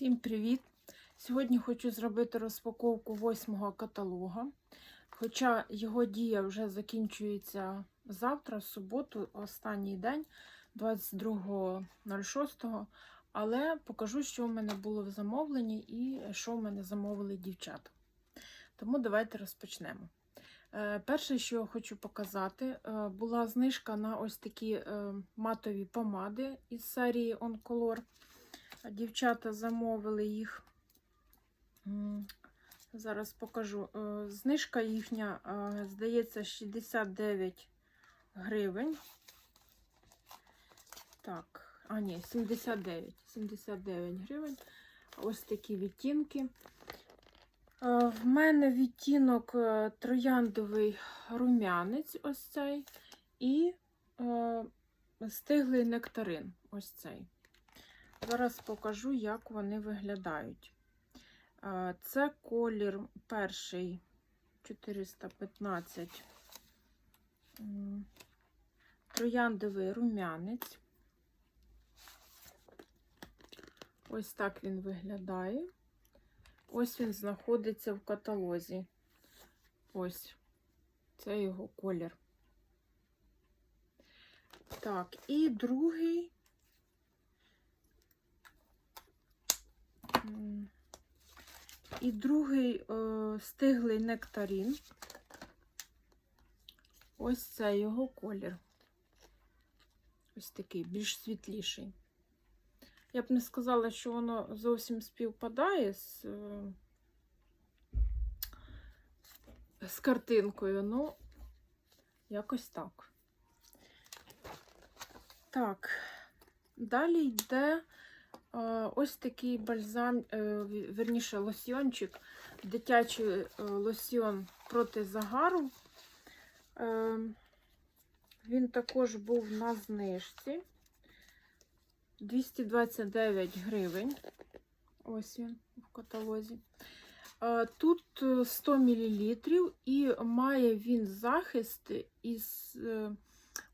Всім привіт! Сьогодні хочу зробити розпаковку восьмого каталога. Хоча його дія вже закінчується завтра, в суботу, останній день, 22.06. Але покажу, що в мене було в замовленні і що в мене замовили дівчата. Тому давайте розпочнемо. Е, Перше, що я хочу показати, е, була знижка на ось такі е, матові помади із серії On Color. Дівчата замовили їх. Зараз покажу. Е, Знижка їхня, е, здається, 69 гривень. Так, а ні, 79. 79 гривень. Ось такі відтінки. Е, В мене відтінок трояндовий рум'янець, ось цей, і стиглий нектарин, ось цей. Зараз покажу, як вони виглядають. Це колір перший 415 трояндовий рум'янець. Ось так він виглядає. Ось він знаходиться в каталозі. Ось це його колір. Так, і другий І другий е, стиглий нектарин. Ось це його колір. Ось такий, більш світліший. Я б не сказала, що воно зовсім співпадає з, е, з картинкою, ну, якось так. Так, далі йде Ось такий бальзам, е, верніше лосьйончик, дитячий е, лосьйон проти загару. Е, Він також був на знижці. 229 гривень. Ось він в каталозі. Е, Тут е, 100 мл і має він захист із е,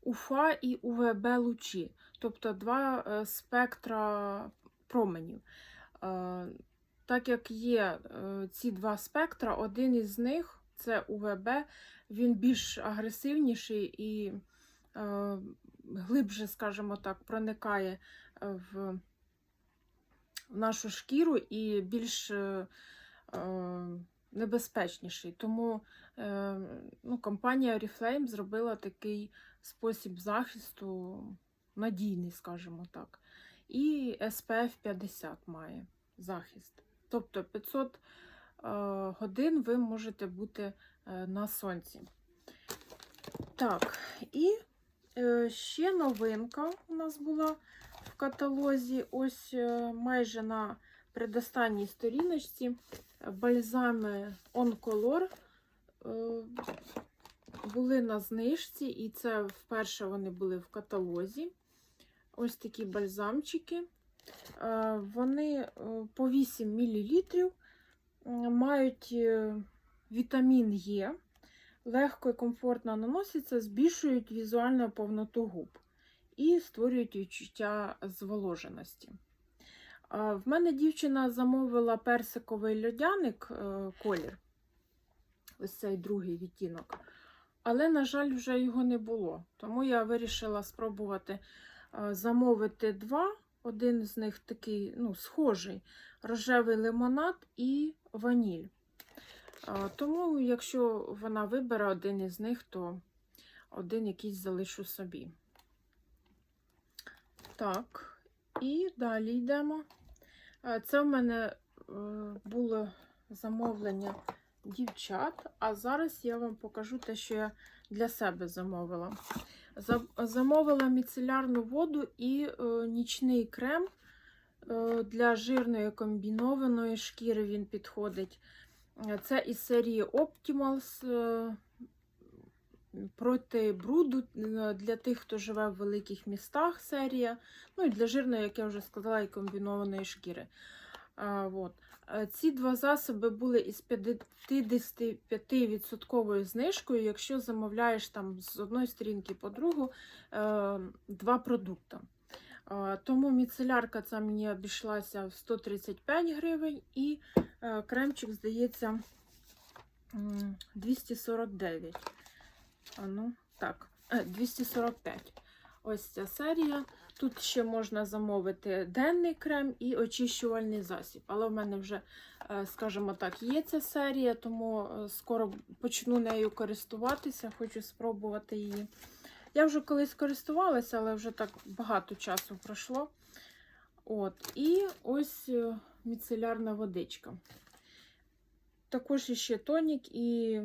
УФА і УВБ лучі, тобто два е, спектра променів. Е, Так як є е, ці два спектра, один із них це УВБ, він більш агресивніший і е, глибше, скажімо так, проникає в нашу шкіру і більш небезпечніший. Тому ну, компанія Oriflame зробила такий спосіб захисту надійний, скажімо так. І SPF 50 має захист. Тобто 500 е, годин ви можете бути е, на сонці. Так, і е, ще новинка у нас була в каталозі. Ось майже на предостанній сторіночці бальзами On Color е, були на знижці, і це вперше вони були в каталозі. Ось такі бальзамчики. Е, Вони е, по 8 мл мають е, вітамін Е, легко і комфортно наносяться, збільшують візуальну повноту губ і створюють відчуття зволоженості. В мене дівчина замовила персиковий льодяник колір, ось цей другий відтінок. Але, на жаль, вже його не було. Тому я вирішила спробувати замовити два. Один з них такий ну, схожий рожевий лимонад і ваніль. Е, Тому, якщо вона вибере один із них, то один якийсь залишу собі. Так, і далі йдемо. Е, Це в мене е, було замовлення дівчат, а зараз я вам покажу те, що я для себе замовила. За- Замовила міцелярну воду і е, нічний крем е, для жирної комбінованої шкіри він підходить. Е, Це із серії Optimals е, проти бруду е, для тих, хто живе в великих містах серія. Ну і для жирної, як я вже сказала, і комбінованої шкіри. А, от. Е, Ці два засоби були із 55% знижкою, якщо замовляєш там з одної сторінки по другу е, два продукти. Е, Тому міцелярка ця мені обійшлася в 135 гривень і кремчик, здається, 249. А ну, так, е, 245. Ось ця серія. Тут ще можна замовити денний крем і очищувальний засіб. Але в мене вже, е, скажімо так, є ця серія, тому е, скоро почну нею користуватися, хочу спробувати її. Я вже колись користувалася, але вже так багато часу пройшло. От, і ось е, міцелярна водичка. Також ще тонік і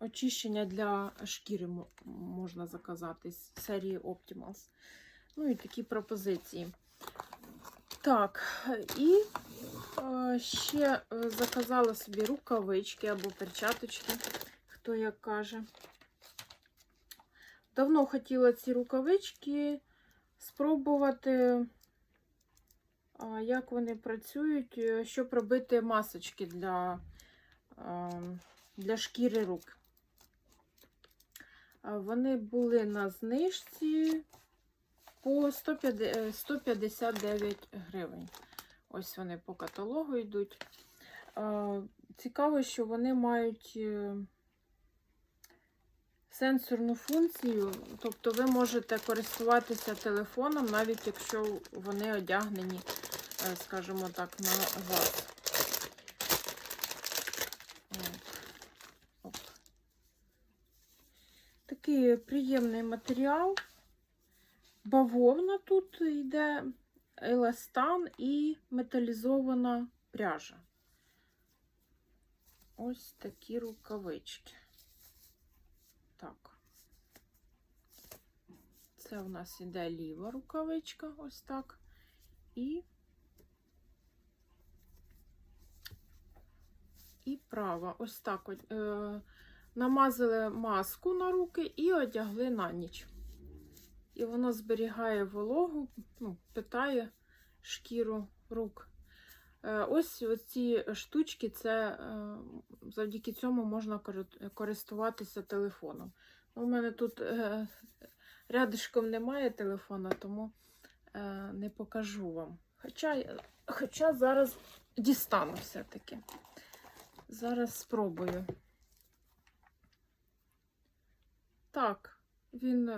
очищення для шкіри можна заказати з серії Optimals. Ну і такі пропозиції. Так, і е, ще е, заказала собі рукавички або перчаточки, хто як каже. Давно хотіла ці рукавички спробувати, як вони працюють, е, щоб робити масочки для, для шкіри рук. Вони були на знижці по 150 е, 159 гривень. Ось вони по каталогу йдуть. Цікаво, що вони мають е, сенсорну функцію, тобто ви можете користуватися телефоном, навіть якщо вони одягнені, е, скажімо так, на вас. Такий приємний матеріал. Бавовна тут йде еластан і металізована пряжа. Ось такі рукавички. Так. Це у нас іде ліва рукавичка, ось так. І, і права. Ось так. Е, намазали маску на руки і одягли на ніч. І воно зберігає вологу, ну, питає шкіру рук. Е, Ось ці штучки, це е, завдяки цьому можна користуватися телефоном. У мене тут е, рядишком немає телефона, тому не покажу вам. Хоча, хоча зараз дістану все-таки. Зараз спробую. Так, він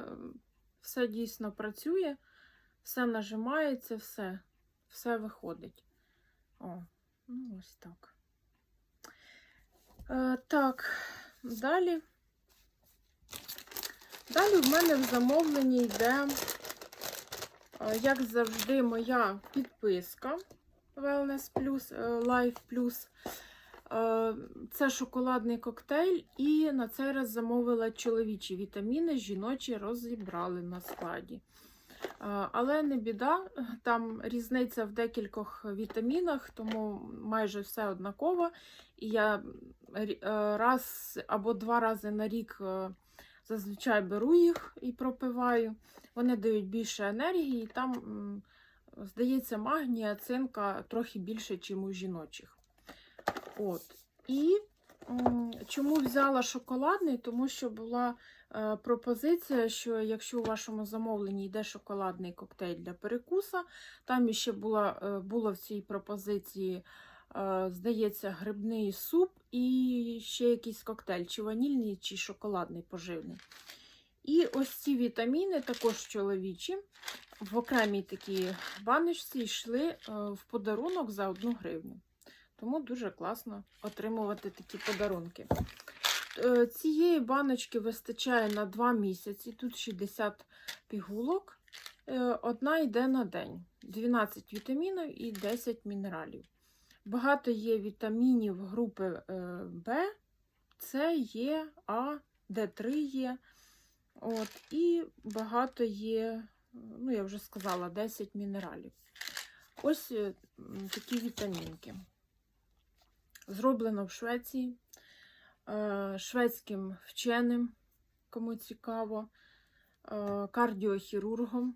все дійсно працює, все нажимається, все, все виходить. О, ну ось так. Е, так, далі. Далі в мене в замовленні йде, е, як завжди, моя підписка Wellness Plus, е, Life Plus. Е, Це шоколадний коктейль, і на цей раз замовила чоловічі вітаміни, жіночі розібрали на складі. Е, Але не біда, там різниця в декількох вітамінах, тому майже все однаково. І я е, раз або два рази на рік зазвичай беру їх і пропиваю. Вони дають більше енергії, і там, здається, магнія, цинка трохи більше, ніж у жіночих. От. І чому взяла шоколадний? Тому що була е, пропозиція, що якщо у вашому замовленні йде шоколадний коктейль для перекуса, там ще була, е, було в цій пропозиції, е, здається, грибний суп і ще якийсь коктейль, чи ванільний, чи шоколадний поживний. І ось ці вітаміни, також чоловічі, в окремій такій баночці йшли в подарунок за 1 гривню. Тому дуже класно отримувати такі подарунки. Е, Цієї баночки вистачає на 2 місяці. Тут 60 пігулок. Е, Одна йде на день. 12 вітамінів і 10 мінералів. Багато є вітамінів групи е, В, С, Є, А, Д3 є. От, і багато є, ну, я вже сказала, 10 мінералів. Ось е, такі вітамінки. Зроблено в Швеції е, шведським вченим, кому цікаво, е, кардіохірургом.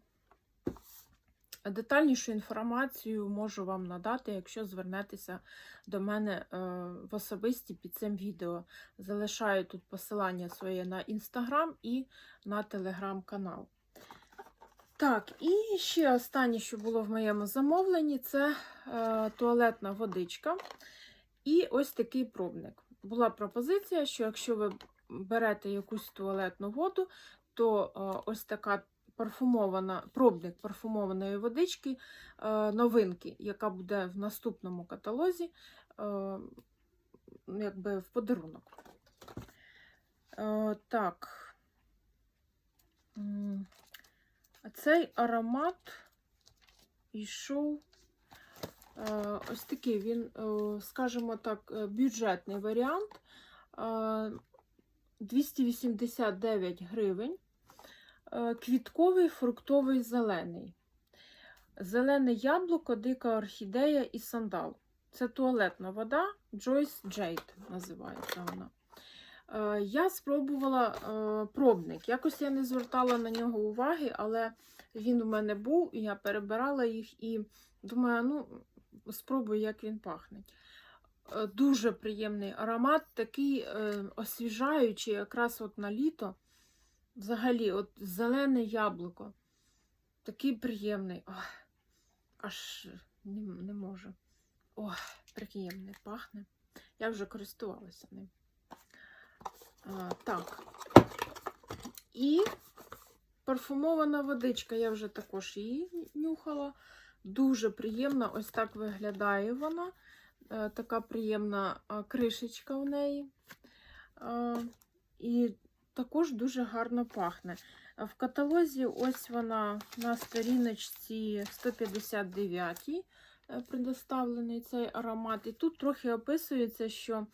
Детальнішу інформацію можу вам надати, якщо звернетеся до мене е, в особисті під цим відео. Залишаю тут посилання своє на інстаграм і на телеграм-канал. Так, і ще останнє, що було в моєму замовленні, це туалетна водичка. І ось такий пробник. Була пропозиція, що якщо ви берете якусь туалетну воду, то е, ось така парфумована, пробник парфумованої водички, е, новинки, яка буде в наступному каталозі, е, якби в подарунок. Так. Цей аромат йшов ось такий він, е, скажімо так, е, бюджетний варіант. Е, 289 гривень. Е, Квітковий, фруктовий, зелений. Зелене яблуко, дика орхідея і сандал. Це туалетна вода Joyce Jade називається вона. Е, Я спробувала е, пробник. Якось я не звертала на нього уваги, але він у мене був, і я перебирала їх і думаю, ну, спробую, як він пахне. Е, Дуже приємний аромат, такий е, освіжаючий, якраз от на літо. Взагалі, от зелене яблуко. Такий приємний. Ох, аж не, не можу. Ох, приємний пахне. Я вже користувалася ним. А, так. І парфумована водичка, я вже також її нюхала. Дуже приємна, ось так виглядає вона. Е, Така приємна кришечка в неї. І також дуже гарно пахне. В каталозі ось вона на сторіночці 159 е, предоставлений цей аромат. І тут трохи описується, що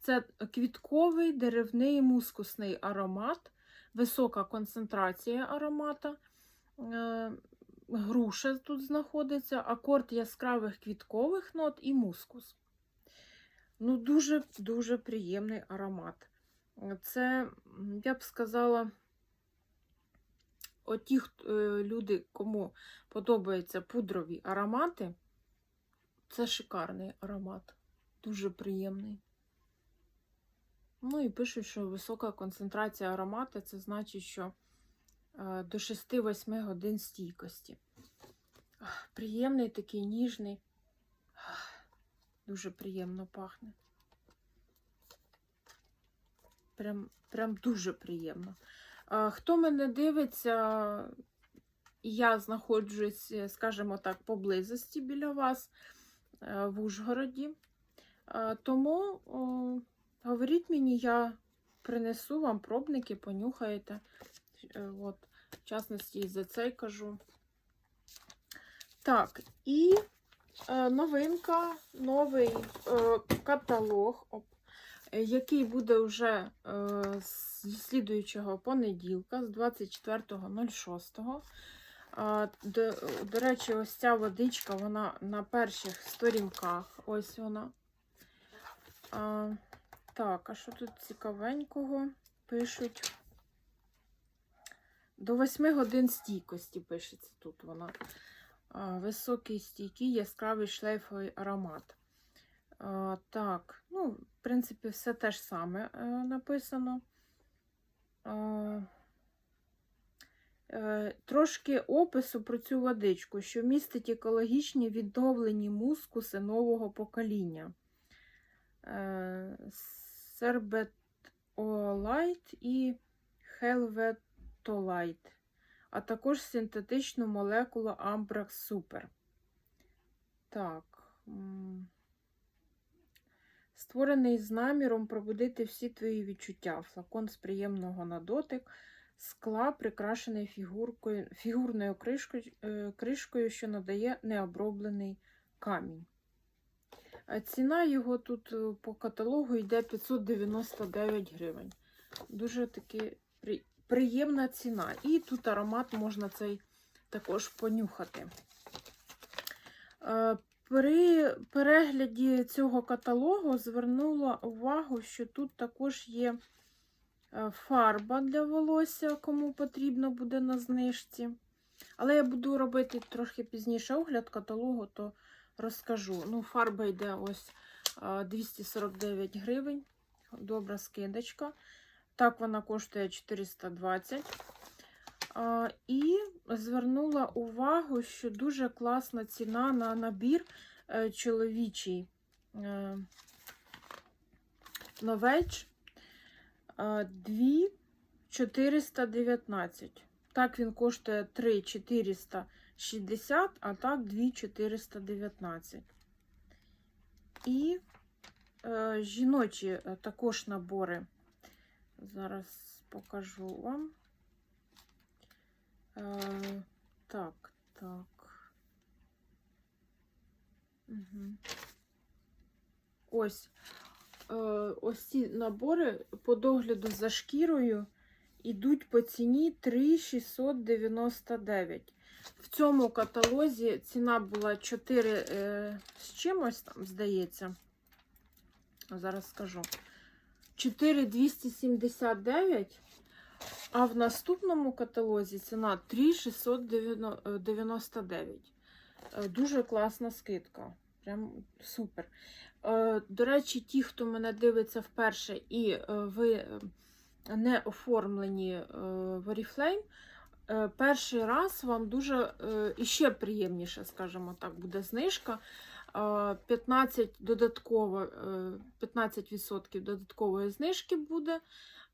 це квітковий деревний мускусний аромат, висока концентрація аромата. Груша тут знаходиться, акорд яскравих квіткових нот і мускус. Ну, дуже-дуже приємний аромат. Це, я б сказала, оті е, люди, кому подобаються пудрові аромати, це шикарний аромат. Дуже приємний. Ну і пишуть, що висока концентрація аромату це значить, що до 6-8 годин стійкості. Приємний такий ніжний. Дуже приємно пахне. Прям, прям дуже приємно. Хто мене дивиться, я знаходжусь, е, скажімо так, поблизості біля вас е, в Ужгороді. Е, Тому о, говоріть мені, я принесу вам пробники, понюхаєте. Е, От, в частності, і за цей кажу. Так, і е, новинка, новий е, каталог, оп, який буде вже е, з слідуючого понеділка, з 24.06. А, До, до речі, ось ця водичка, вона на перших сторінках. Ось вона. А, так, а що тут цікавенького пишуть? До 8 годин стійкості пишеться тут вона. Високий стійкий яскравий шлейфовий аромат. Так, ну, в принципі, все те ж саме е, написано. Е, Трошки опису про цю водичку, що містить екологічні відновлені мускуси нового покоління. Е, Сербетолайт і Хелветолайт а також синтетичну молекулу Ambrax Super. Так. Створений з наміром пробудити всі твої відчуття. Флакон з приємного на дотик, скла, прикрашений фігуркою, фігурною кришкою, е, кришкою, що надає необроблений камінь. Ціна його тут е, по каталогу йде 599 гривень. Дуже таки приємна ціна. І тут аромат можна цей також понюхати. Е, При перегляді цього каталогу звернула увагу, що тут також є е, фарба для волосся, кому потрібно буде на знижці. Але я буду робити трохи пізніше огляд каталогу, то розкажу. Ну, фарба йде ось е, 249 гривень. Добра скидочка. Так, вона коштує 420. І звернула увагу, що дуже класна ціна на набір е, чоловічий е, новеч 2419. Так він коштує 3460, а так 2419. І е, жіночі е, також набори. Зараз покажу вам. Е, так, так. Угу. Ось. Е, ось ці набори по догляду за шкірою йдуть по ціні 3,699. В цьому каталозі ціна була 4 е, з чимось, там, здається. Зараз скажу. 4,279. А в наступному каталозі ціна 3,699. Е, Дуже класна скидка. Прям супер. Е, До речі, ті, хто мене дивиться вперше, і е, ви не оформлені в Oriflame, перший раз вам дуже іще приємніше, скажімо так, буде знижка. Е, 15 додатково, е, 15% додаткової знижки буде.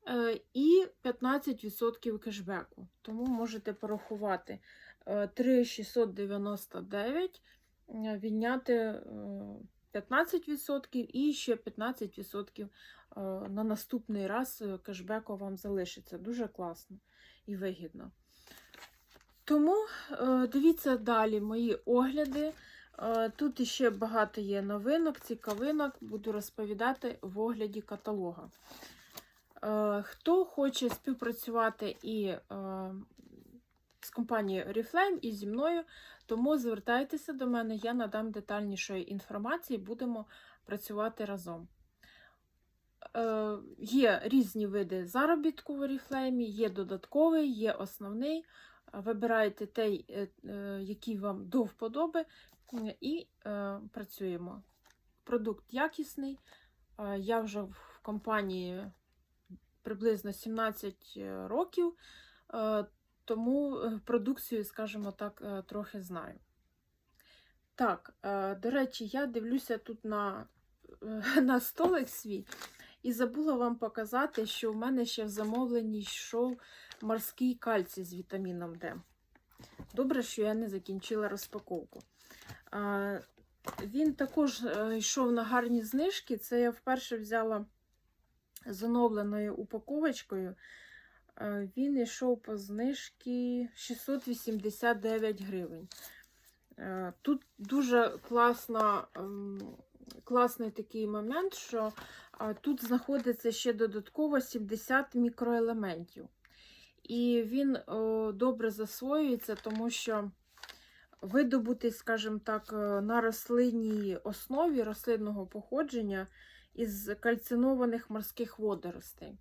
Е, І 15% кешбеку. Тому можете порахувати е, 3,699, е, відняти е, 15% і ще 15% е, на наступний раз е, кешбеку вам залишиться. Дуже класно і вигідно. Тому е, дивіться далі мої огляди. Е, Тут іще багато є новинок, цікавинок, буду розповідати в огляді каталога. Е, Хто хоче співпрацювати і е, з компанією Oriflame, і зі мною, тому звертайтеся до мене, я надам детальнішої інформації, будемо працювати разом. Є різні види заробітку в Oriflame, є додатковий, є основний. Вибирайте той, е, е, який вам до вподоби, і е, працюємо. Продукт якісний. Я вже в компанії приблизно 17 років, тому продукцію, скажімо так, трохи знаю. Так, до речі, я дивлюся тут на, на столик свій і забула вам показати, що в мене ще в замовленні йшов морський кальцій з вітаміном Д. Добре, що я не закінчила розпаковку. Він також е, йшов на гарні знижки. Це я вперше взяла з оновленою упаковочкою. Е, Він йшов по знижці 689 гривень. Е, Тут дуже класна, ем, класний такий момент, що тут знаходиться ще додатково 70 мікроелементів. І він е, добре засвоюється, тому що видобутий, скажімо так, е, на рослинній основі рослинного походження із кальцинованих морських водоростей.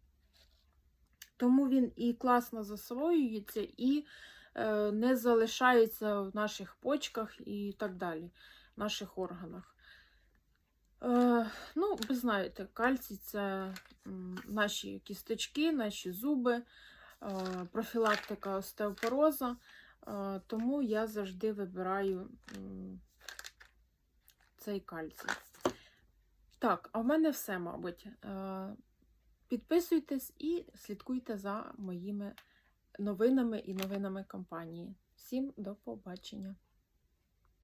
Тому він і класно засвоюється, і е, не залишається в наших почках і так далі, в наших органах. Е, ну, ви знаєте, кальцій це наші кісточки, наші зуби, профілактика остеопороза. Е, тому я завжди вибираю цей кальцій. Так, а в мене все, мабуть. Е, Підписуйтесь і слідкуйте за моїми новинами і новинами компанії. Всім до побачення!